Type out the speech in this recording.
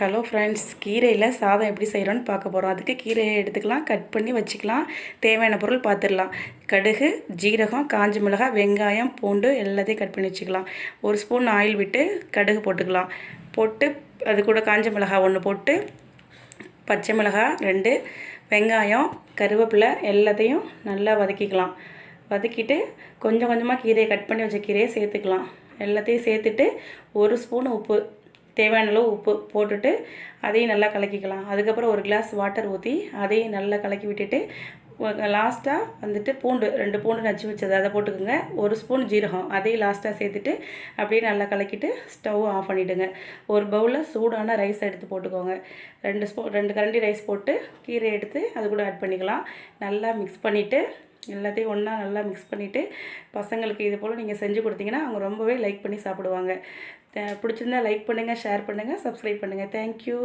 Hello friends கீரையில் சாதம் எப்படி செய்கிறோன்னு பார்க்க போகிறோம் அதுக்கு கீரையை எடுத்துக்கலாம் கட் பண்ணி வச்சுக்கலாம். தேவையான பொருள் பார்த்துடலாம். கடுகு ஜீரகம் காஞ்ச மிளகாய் வெங்காயம் பூண்டு எல்லாத்தையும் கட் பண்ணி வச்சுக்கலாம். ஒரு ஸ்பூன் ஆயில் விட்டு கடுகு போட்டுக்கலாம். போட்டு அது கூட காஞ்ச மிளகாய் ஒன்று போட்டு பச்சை மிளகாய் ரெண்டு வெங்காயம் கருவேப்பிலை எல்லாத்தையும் நல்லா வதக்கிக்கலாம். வதக்கிட்டு கொஞ்சம் கொஞ்சமாக கீரையை கட் பண்ணி வச்ச கீரையை சேர்த்துக்கலாம். எல்லாத்தையும் சேர்த்துட்டு ஒரு ஸ்பூன் உப்பு தேவையான அளவு உப்பு போட்டுட்டு அதையும் நல்லா கலக்கிக்கலாம். அதுக்கப்புறம் ஒரு கிளாஸ் வாட்டர் ஊற்றி அதையும் நல்லா கலக்கி விட்டுட்டு லாஸ்ட்டாக வந்துட்டு பூண்டு ரெண்டு பூண்டு நச்சு வச்சது அதை போட்டுக்கோங்க. ஒரு ஸ்பூன் ஜீரகம் அதையும் லாஸ்ட்டாக சேர்த்துட்டு அப்படியே நல்லா கலக்கிட்டு ஸ்டவ் ஆஃப் பண்ணிவிடுங்க ஒரு பவுலில் சூடான ரைஸ் எடுத்து போட்டுக்கோங்க. ரெண்டு ஸ்பூ ரெண்டு கரண்டி ரைஸ் போட்டு கீரை எடுத்து அது கூட ஆட் பண்ணிக்கலாம். நல்லா மிக்ஸ் பண்ணிவிட்டு எல்லாத்தையும் ஒன்றா நல்லா மிக்ஸ் பண்ணிவிட்டு பசங்களுக்கு இது போல் நீங்கள் செஞ்சு கொடுத்தீங்கன்னா அவங்க ரொம்பவே லைக் பண்ணி சாப்பிடுவாங்க. பிடிச்சிருந்தா லைக் பண்ணுங்கள் ஷேர் பண்ணுங்கள் சப்ஸ்கிரைப் பண்ணுங்கள் தேங்க்யூ